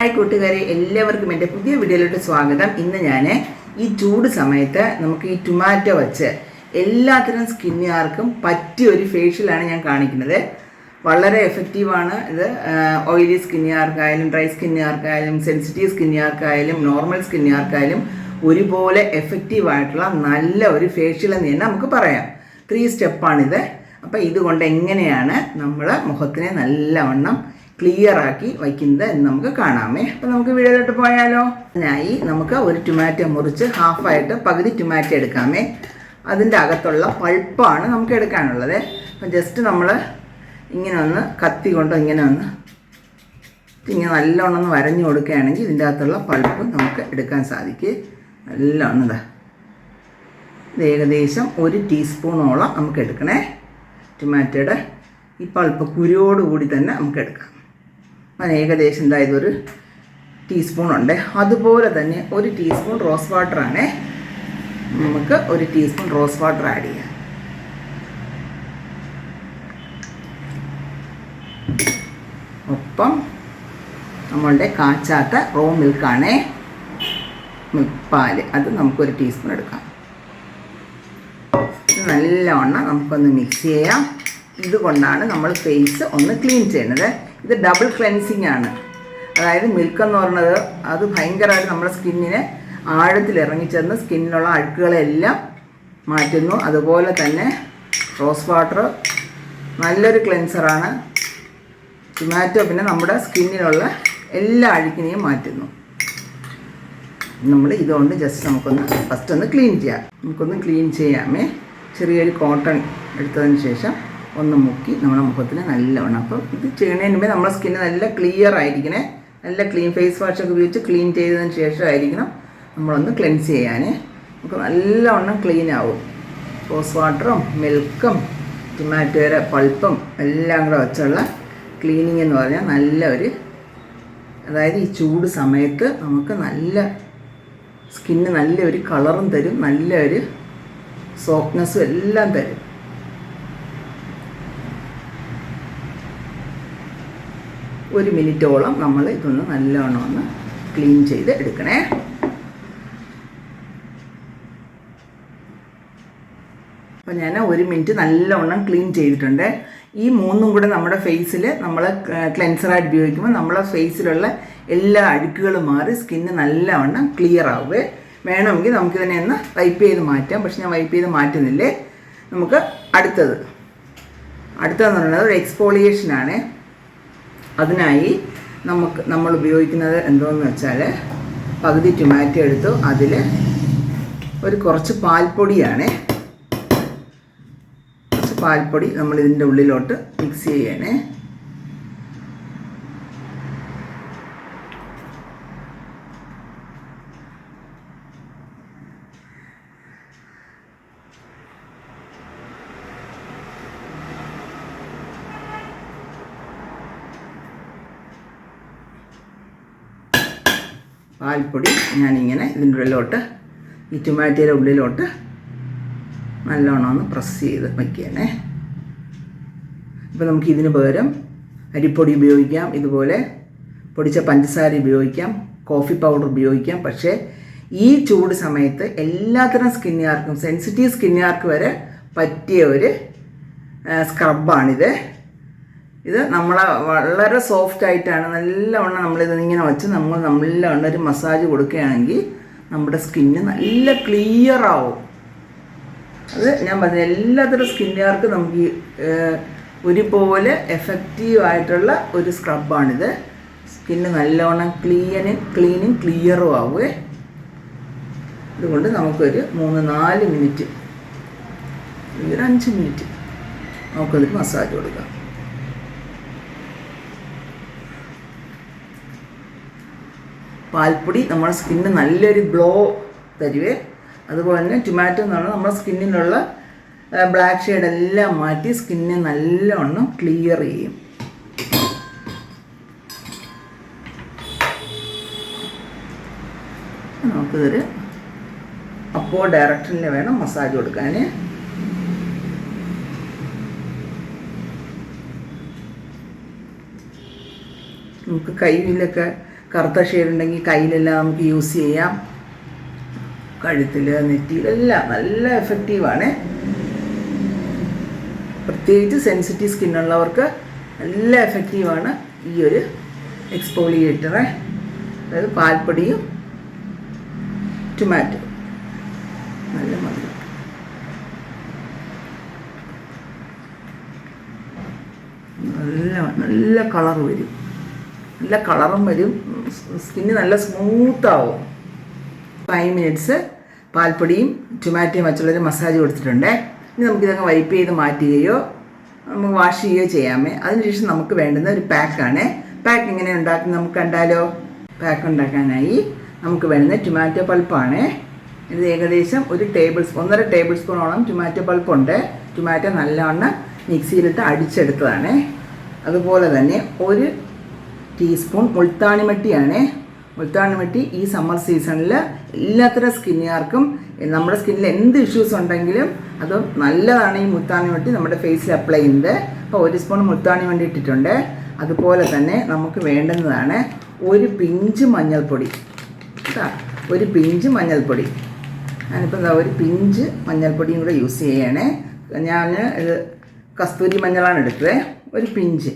Hi കൂട്ടുകാരെ എല്ലാവർക്കും എന്റെ പുതിയ വീഡിയോയിലോട്ട് സ്വാഗതം. ഇന്ന് ഞാൻ ഈ ചൂട് സമയത്ത് നമുക്ക് ഈ ടൊമാറ്റോ വെച്ച് എല്ലാത്തരം സ്കിന്നുകാർക്കും പറ്റിയ ഒരു ഫേഷ്യലാണ് ഞാൻ കാണിക്കുന്നത്. വളരെ എഫക്റ്റീവാണ് ഇത്. ഓയിലി സ്കിന്നുകാർക്കായാലും ഡ്രൈ സ്കിന്നുകാർക്കായാലും സെൻസിറ്റീവ് സ്കിന്നുകാർക്കായാലും നോർമൽ സ്കിന്നുകാർക്കായാലും ഒരുപോലെ എഫക്റ്റീവായിട്ടുള്ള നല്ല ഒരു ഫേഷ്യൽ എന്ന് തന്നെ നമുക്ക് പറയാം. ത്രീ സ്റ്റെപ്പാണിത് അപ്പോൾ ഇതുകൊണ്ട് എങ്ങനെയാണ് നമ്മൾ മുഖത്തിനെ നല്ലവണ്ണം ക്ലിയർ ആക്കി വയ്ക്കുന്നത് എന്ന് നമുക്ക് കാണാമേ. അപ്പോൾ നമുക്ക് വീഡിയോയിലോട്ട് പോയാലോ? അതിനായി നമുക്ക് ഒരു ടൊമാറ്റോ മുറിച്ച് ഹാഫായിട്ട് പകുതി ടൊമാറ്റോ എടുക്കാമേ. അതിന്റെ അകത്തുള്ള പൾപ്പാണ് നമുക്ക് എടുക്കാനുള്ളത്. അപ്പം ജസ്റ്റ് നമ്മൾ ഇങ്ങനെ ഒന്ന് കത്തി കൊണ്ട് ഇങ്ങനെ ഒന്ന് ഇങ്ങനെ നല്ലോണം ഒന്ന് വരഞ്ഞു കൊടുക്കുകയാണെങ്കിൽ ഇതിന്റെ അകത്തുള്ള പൾപ്പ് നമുക്ക് എടുക്കാൻ സാധിക്കും. നല്ലോണം ഇതാ. ഇത് ഏകദേശം ഒരു ടീസ്പൂണോളം നമുക്ക് എടുക്കണേ. ടൊമാറ്റോയുടെ ഈ പൾപ്പ് കുരുവോടുകൂടി തന്നെ നമുക്ക് എടുക്കാം. ഏകദേശം എന്താ ഇതൊരു ടീസ്പൂൺ ഉണ്ട് അതുപോലെ തന്നെ ഒരു ടീസ്പൂൺ റോസ് വാട്ടറാണ്. നമുക്ക് ഒരു ടീസ്പൂൺ റോസ് വാട്ടർ ആഡ് ചെയ്യാം. ഒപ്പം നമ്മളുടെ കാച്ചാത്ത റോ മിൽക്കാണേ. മിൽക്ക് പാൽ അത് നമുക്കൊരു ടീസ്പൂൺ എടുക്കാം. നല്ലവണ്ണം നമുക്കൊന്ന് മിക്സ് ചെയ്യാം. ഇതുകൊണ്ടാണ് നമ്മൾ ഫേസ് ഒന്ന് ക്ലീൻ ചെയ്യുന്നത്. ഇത് ഡബിൾ ക്ലെൻസിങ് ആണ്. അതായത് മിൽക്ക് എന്ന് പറയുന്നത് അത് ഭയങ്കരമായിട്ട് നമ്മുടെ സ്കിന്നിനെ ആഴത്തിൽ ഇറങ്ങിച്ചെന്ന് സ്കിന്നിലുള്ള അഴുക്കുകളെല്ലാം മാറ്റുന്നു. അതുപോലെ തന്നെ റോസ് വാട്ടർ നല്ലൊരു ക്ലെൻസറാണ് ടൊമാറ്റോ പിന്നെ നമ്മുടെ സ്കിന്നിലുള്ള എല്ലാ അഴുക്കിനെയും മാറ്റുന്നു. നമ്മൾ ഇതുകൊണ്ട് ജസ്റ്റ് നമുക്കൊന്ന് ഫസ്റ്റ് ഒന്ന് ക്ലീൻ ചെയ്യാം. നമുക്കൊന്ന് ക്ലീൻ ചെയ്യാമേ. ചെറിയൊരു കോട്ടൺ എടുത്തതിന് ശേഷം ഒന്ന് മുക്കി നമ്മുടെ മുഖത്തിന് നല്ലവണ്ണം. അപ്പോൾ ഇത് ചെയ്യുന്നതിന് മുമ്പേ നമ്മുടെ സ്കിന്ന് നല്ല ക്ലിയർ ആയിരിക്കണേ. നല്ല ക്ലീൻ ഫേസ് വാഷ് ഒക്കെ ഉപയോഗിച്ച് ക്ലീൻ ചെയ്തതിന് ശേഷമായിരിക്കണം നമ്മളൊന്ന് ക്ലെൻസ് ചെയ്യാൻ നമുക്ക് നല്ലവണ്ണം ക്ലീൻ ആവും. റോസ് വാട്ടറും മിൽക്കും ടൊമാറ്റോയുടെ പൾപ്പും എല്ലാം കൂടെ വെച്ചുള്ള ക്ലീനിങ് എന്ന് പറഞ്ഞാൽ നല്ല ഒരു അതായത് ഈ ചൂട് സമയത്ത് നമുക്ക് നല്ല സ്കിന്ന് നല്ലൊരു കളറും തരും. നല്ലൊരു സോഫ്റ്റ്നെസ്സും എല്ലാം തരും. ഒരു മിനിറ്റോളം നമ്മൾ ഇതൊന്ന് നല്ലോണം ഒന്ന് ക്ലീൻ ചെയ്ത് എടുക്കണേ. അപ്പം ഞാൻ ഒരു മിനിറ്റ് നല്ലവണ്ണം ക്ലീൻ ചെയ്തിട്ടുണ്ട്. ഈ മൂന്നും കൂടെ നമ്മുടെ ഫേസിൽ നമ്മൾ ക്ലെൻസറായിട്ട് ഉപയോഗിക്കുമ്പോൾ നമ്മളെ ഫേസിലുള്ള എല്ലാ അഴുക്കുകളും മാറി സ്കിന്ന് നല്ലവണ്ണം ക്ലിയർ ആവുക വേണമെങ്കിൽ നമുക്കിതിനെ ഒന്ന് വൈപ്പ് ചെയ്ത് മാറ്റാം. പക്ഷെ ഞാൻ വൈപ്പ് ചെയ്ത് മാറ്റുന്നില്ലേ? നമുക്ക് അടുത്തത്. അടുത്തതെന്ന് പറയുന്നത് ഒരു എക്സ്പോളിയേഷനാണ് അതിനായി നമുക്ക് നമ്മൾ ഉപയോഗിക്കുന്നത് എന്തോന്ന് വെച്ചാൽ പകുതി ടൊമാറ്റോ എടുത്തു. അതിൽ ഒരു കുറച്ച് പാൽപ്പൊടിയാണ്. കുറച്ച് പാൽപ്പൊടി നമ്മൾ ഇതിന്റെ ഉള്ളിലോട്ട് മിക്സ് ചെയ്യണേ. പാൽപ്പൊടി ഞാനിങ്ങനെ ഇതിന്റെ ഉള്ളിലോട്ട് ഈ ടുമാറ്റോയുടെ ഉള്ളിലോട്ട് നല്ലോണം ഒന്ന് പ്രസ് ചെയ്ത് വയ്ക്കണേ ഇപ്പോൾ നമുക്ക് ഇതിന് പകരം അരിപ്പൊടി ഉപയോഗിക്കാം ഇതുപോലെ പൊടിച്ച പഞ്ചസാര ഉപയോഗിക്കാം കോഫി പൗഡർ ഉപയോഗിക്കാം. പക്ഷേ ഈ ചൂട് സമയത്ത് എല്ലാത്തരം സ്കിന്നുകാർക്കും സെൻസിറ്റീവ് സ്കിന്നുകാർക്ക് വരെ പറ്റിയ ഒരു സ്ക്രബാണിത്. ഇത് നമ്മളെ വളരെ സോഫ്റ്റ് ആയിട്ടാണ് നല്ലവണ്ണം നമ്മളിത് ഇങ്ങനെ വെച്ച് നമ്മൾ നല്ലവണ്ണം ഒരു മസാജ് കൊടുക്കുകയാണെങ്കിൽ നമ്മുടെ സ്കിന്ന് നല്ല ക്ലിയർ ആവും. അത് ഞാൻ പറഞ്ഞ എല്ലാത്തരം സ്കിന്നുകാർക്കും നമുക്ക് ഒരുപോലെ എഫക്റ്റീവ് ആയിട്ടുള്ള ഒരു സ്ക്രബാണിത് സ്കിന്ന് നല്ലവണ്ണം ക്ലീനും ക്ലീനും ക്ലിയറും ആവുമേ അതുകൊണ്ട് നമുക്കൊരു മൂന്ന് നാല് മിനിറ്റ് ഒരു അഞ്ച് മിനിറ്റ് നമുക്കതിൽ മസാജ് കൊടുക്കാം. പാൽപ്പൊടി നമ്മുടെ സ്കിന്നിന് നല്ലൊരു ഗ്ലോ തരുവേ. അതുപോലെ തന്നെ ടൊമാറ്റോ എന്ന് പറഞ്ഞാൽ നമ്മുടെ സ്കിന്നിലുള്ള ബ്ലാക്ക് ഷെയ്ഡ് എല്ലാം മാറ്റി സ്കിന്നെ നല്ലവണ്ണം ക്ലിയർ ചെയ്യും. നമുക്കിതൊരു അപ്പോൾ ഡയറക്ടറിന് വേണം മസാജ് കൊടുക്കാൻ നമുക്ക് കയ്യിലൊക്കെ കറുത്ത ഷെയ്ഡ് ഉണ്ടെങ്കിൽ കയ്യിലെല്ലാം നമുക്ക് യൂസ് ചെയ്യാം. കഴുത്തിൽ നെറ്റിയിലെല്ലാം നല്ല എഫക്റ്റീവാണ് പ്രത്യേകിച്ച് സെൻസിറ്റീവ് സ്കിന്നുള്ളവർക്ക് നല്ല എഫക്റ്റീവാണ് ഈ ഒരു എക്സ്പോളിയേറ്റർ അതായത് പാൽപ്പൊടിയും ടൊമാറ്റോ നല്ല മതി നല്ല നല്ല കളർ വരും. നല്ല കളറും വരും. സ്കിന്ന് നല്ല സ്മൂത്താവും ഫൈവ് മിനിറ്റ്സ് പാൽപ്പൊടിയും ടൊമാറ്റോയും വെച്ചുള്ളൊരു മസാജ് കൊടുത്തിട്ടുണ്ട്. ഇനി നമുക്കിതങ്ങ് വൈപ്പ് ചെയ്ത് മാറ്റുകയോ നമുക്ക് വാഷ് ചെയ്യുകയോ ചെയ്യാമേ. അതിനുശേഷം നമുക്ക് വേണ്ടുന്ന ഒരു പാക്കാണ് പാക്ക് ഇങ്ങനെ ഉണ്ടാക്കി നമുക്ക് കണ്ടാലോ? പാക്ക് ഉണ്ടാക്കാനായി നമുക്ക് വേണ്ടുന്ന ടൊമാറ്റോ പൾപ്പാണ്. ഇത് ഏകദേശം ഒരു ടേബിൾ സ്പൂൺ ഒന്നര ടേബിൾ സ്പൂണോളം ടൊമാറ്റോ പൾപ്പുണ്ട്. ടൊമാറ്റോ നല്ലവണ്ണം മിക്സിയിലിട്ട് അടിച്ചെടുത്തതാണ്. അതുപോലെ തന്നെ ഒരു ടീസ്പൂൺ മുൾത്താണിമട്ടിയാണ് മുൾത്താണിമട്ടി ഈ സമ്മർ സീസണിൽ എല്ലാത്തരം സ്കിന്നുകാർക്കും നമ്മുടെ സ്കിന്നിൽ എന്ത് ഇഷ്യൂസ് ഉണ്ടെങ്കിലും അത് നല്ലതാണ് ഈ മുൾത്താണിമട്ടി നമ്മുടെ ഫേസിൽ അപ്ലൈ ചെയ്യുന്നത്. അപ്പോൾ ഒരു സ്പൂൺ മുൾത്താണിമട്ടി ഇട്ടിട്ടുണ്ട്. അതുപോലെ തന്നെ നമുക്ക് വേണ്ടുന്നതാണ് ഒരു പിഞ്ച് മഞ്ഞൾപ്പൊടി. കേട്ടോ? ഒരു പിഞ്ച് മഞ്ഞൾപ്പൊടി. ഞാനിപ്പോൾ എന്താ ഒരു പിഞ്ച് മഞ്ഞൾപ്പൊടിയും കൂടെ യൂസ് ചെയ്യണേ. ഞാൻ ഇത് കസ്തൂരി മഞ്ഞളാണ് എടുത്തത്. ഒരു പിഞ്ച്.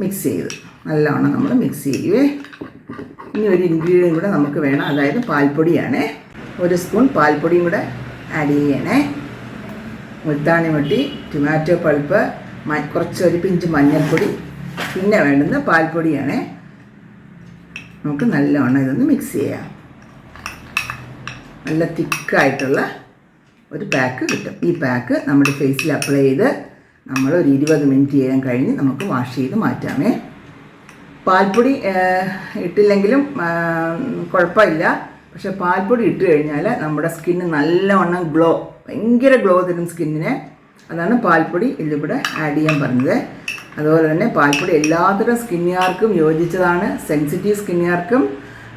മിക്സ് ചെയ്ത്. നല്ലവണ്ണം നമ്മൾ മിക്സ് ചെയ്യുവേ. ഇനി ഒരു ഇൻഗ്രീഡിയൻ കൂടെ നമുക്ക് വേണം. അതായത് പാൽപ്പൊടിയാണേ. ഒരു സ്പൂൺ പാൽപ്പൊടിയും കൂടെ ആഡ് ചെയ്യണേ. മുത്താണി മുട്ടി ടൊമാറ്റോ പൾപ്പ് കുറച്ച് ഒരു പിഞ്ച് മഞ്ഞൾപ്പൊടി. പിന്നെ വേണ്ടുന്ന പാൽപ്പൊടിയാണ്. നമുക്ക് നല്ലവണ്ണം ഇതൊന്ന് മിക്സ് ചെയ്യാം. നല്ല തിക്കായിട്ടുള്ള ഒരു പാക്ക് കിട്ടും. ഈ പാക്ക് നമ്മുടെ ഫേസിൽ അപ്ലൈ ചെയ്ത് നമ്മൾ ഒരു ഇരുപത് മിനിറ്റ് ചെയ്യാൻ കഴിഞ്ഞ് നമുക്ക് വാഷ് ചെയ്ത് മാറ്റാമേ. പാൽപ്പൊടി ഇട്ടില്ലെങ്കിലും കുഴപ്പമില്ല. പക്ഷെ പാൽപ്പൊടി ഇട്ട് കഴിഞ്ഞാൽ നമ്മുടെ സ്കിന്ന് നല്ലവണ്ണം ഗ്ലോ ഭയങ്കര ഗ്ലോ തരും സ്കിന്നിന് അതാണ് പാൽപ്പൊടി ഇതിലൂടെ ആഡ് ചെയ്യാൻ പറഞ്ഞത്. അതുപോലെ തന്നെ പാൽപ്പൊടി എല്ലാത്തരം സ്കിന്നുകാർക്കും യോജിച്ചതാണ്. സെൻസിറ്റീവ് സ്കിന്നുകാർക്കും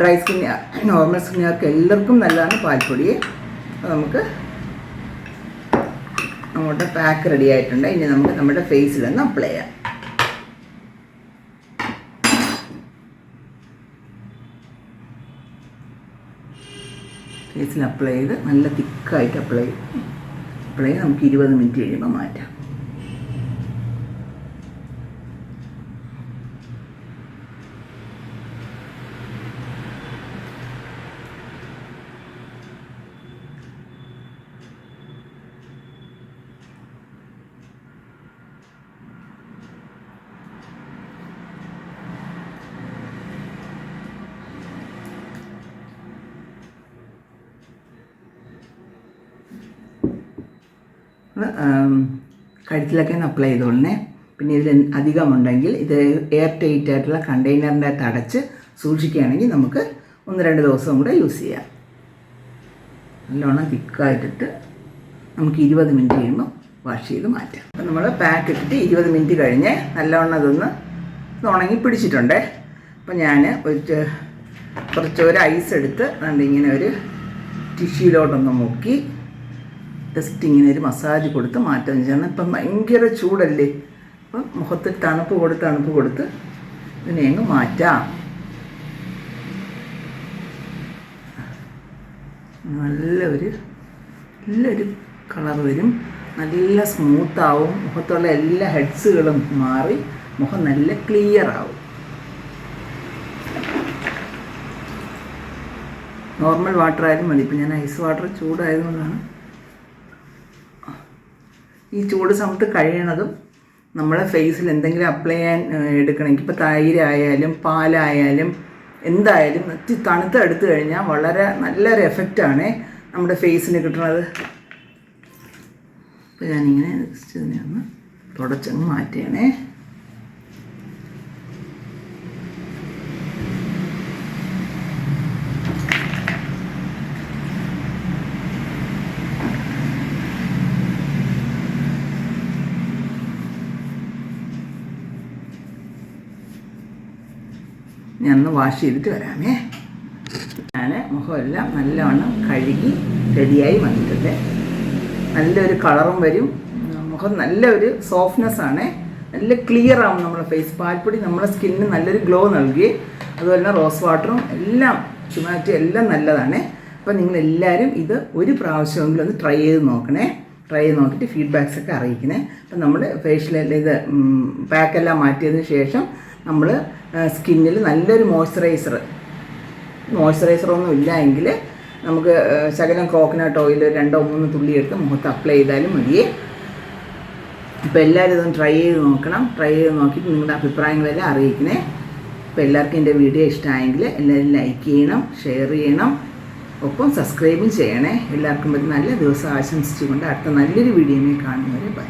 ഡ്രൈ സ്കിന്നുകാർ നോർമൽ സ്കിന്നുകാർക്കും എല്ലാവർക്കും നല്ലതാണ് പാൽപ്പൊടി. നമുക്ക് നമ്മുടെ പാക്ക് റെഡി ആയിട്ടുണ്ട്. ഇനി നമുക്ക് നമ്മുടെ ഫേസിലൊന്ന് അപ്ലൈ ചെയ്യാം. ഫേസിൽ അപ്ലൈ ചെയ്ത് നല്ല തിക്കായിട്ട് അപ്ലൈ അപ്ലൈ നമുക്ക് ഇരുപത് മിനിറ്റ് കഴിയുമ്പോൾ മാറ്റാം. കഴുത്തിലൊക്കെ ഒന്ന് അപ്ലൈ ചെയ്തോളണേ പിന്നെ ഇതിൽ അധികമുണ്ടെങ്കിൽ ഇത് എയർ ടൈറ്റ് ആയിട്ടുള്ള കണ്ടെയ്നറിന്റെ അകത്ത് അടച്ച് സൂക്ഷിക്കുകയാണെങ്കിൽ നമുക്ക് ഒന്ന് രണ്ട് ദിവസം കൂടെ യൂസ് ചെയ്യാം. നല്ലോണം തിക്കായിട്ടിട്ട് നമുക്ക് ഇരുപത് മിനിറ്റ് കഴിയുമ്പോൾ വാഷ് ചെയ്ത് മാറ്റാം. അപ്പം നമ്മൾ പാക്ക് ഇട്ടിട്ട് ഇരുപത് മിനിറ്റ് കഴിഞ്ഞ് നല്ലവണ്ണം അതൊന്ന് ഉണങ്ങി പിടിച്ചിട്ടുണ്ട്. അപ്പം ഞാൻ ഒരു കുറച്ചൊരു ഐസ് എടുത്ത് ഇങ്ങനെ ഒരു ടിഷ്യൂലോട്ടൊന്ന് മുക്കി ജസ്റ്റ് ഇങ്ങനെ ഒരു മസാജ് കൊടുത്ത് മാറ്റം ചെയ്യണം. ഇപ്പം ഭയങ്കര ചൂടല്ലേ? അപ്പം മുഖത്ത് തണുപ്പ് കൊടുത്ത് തണുപ്പ് കൊടുത്ത് ഇതിനെ അങ്ങ് മാറ്റാം. നല്ല ഒരു നല്ലൊരു കളർ വരും. നല്ല സ്മൂത്താവും മുഖത്തുള്ള എല്ലാ ഹെഡ്സുകളും മാറി മുഖം നല്ല ക്ലിയർ ആവും. നോർമൽ വാട്ടർ ആയാലും മതി. ഇപ്പം ഞാൻ ഐസ് വാട്ടർ ചൂടായതുകൊണ്ടാണ് ഈ ചൂട് സമയത്ത് കഴിയണതും നമ്മളെ ഫേസിൽ എന്തെങ്കിലും അപ്ലൈ ചെയ്യാൻ എടുക്കണമെങ്കിൽ ഇപ്പോൾ തൈരായാലും പാലായാലും എന്തായാലും നെറ്റി തണുത്ത് എടുത്തു കഴിഞ്ഞാൽ വളരെ നല്ലൊരു എഫക്റ്റാണ് നമ്മുടെ ഫേസിന് കിട്ടുന്നത് അപ്പോൾ ഞാനിങ്ങനെ ജസ്റ്റ് ഇതിനെ ഒന്ന് തുടച്ചങ്ങ് മാറ്റുകയാണേ. ഞാനൊന്ന് വാഷ് ചെയ്തിട്ട് വരാമേ. ഞാൻ മുഖമെല്ലാം നല്ലവണ്ണം കഴുകി റെഡിയായി വന്നിട്ടുണ്ട്. നല്ലൊരു കളറും വരും. മുഖം നല്ലൊരു സോഫ്റ്റ്നെസ് ആണ്. നല്ല ക്ലിയർ ആവും നമ്മുടെ ഫേസ് പാൽപ്പൊടി നമ്മുടെ സ്കിന്നിന് നല്ലൊരു ഗ്ലോ നൽകി. അതുപോലെ തന്നെ റോസ് വാട്ടറും എല്ലാം ടൊമാറ്റോ എല്ലാം നല്ലതാണ്. അപ്പോൾ നിങ്ങൾ എല്ലാവരും ഇത് ഒരു പ്രാവശ്യമെങ്കിലും ഒന്ന് ട്രൈ ചെയ്ത് നോക്കണേ. ട്രൈ ചെയ്ത് നോക്കിയിട്ട് ഫീഡ്ബാക്സ് ഒക്കെ അറിയിക്കണേ. അപ്പം നമ്മൾ ഫേഷ്യൽ ഇത് പാക്കെല്ലാം മാറ്റിയതിന് ശേഷം നമ്മൾ സ്കിന്നിൽ നല്ലൊരു മോയ്സ്ചറൈസർ. മോയ്സ്ചറൈസറൊന്നും ഇല്ല എങ്കിൽ നമുക്ക് ശകലം കോക്കനട്ട് ഓയിൽ രണ്ടോ മൂന്നോ തുള്ളി എടുത്ത് മുഖത്ത് അപ്ലൈ ചെയ്താലും മതിയേ അപ്പോൾ എല്ലാവരും ഇതൊന്ന് ട്രൈ ചെയ്ത് നോക്കണം. ട്രൈ ചെയ്ത് നോക്കിയിട്ട് നിങ്ങളുടെ അഭിപ്രായങ്ങളെല്ലാം അറിയിക്കണേ. അപ്പോൾ എല്ലാവർക്കും എന്റെ വീഡിയോ ഇഷ്ടമായെങ്കിൽ എല്ലാവരും ലൈക്ക് ചെയ്യണം ഷെയർ ചെയ്യണം. ഒപ്പം സബ്സ്ക്രൈബും ചെയ്യണേ. എല്ലാവർക്കും ഒരു നല്ല ദിവസം ആശംസിച്ചുകൊണ്ട് അടുത്ത നല്ലൊരു വീഡിയോയിൽ കാണുന്നവരെ ബൈ.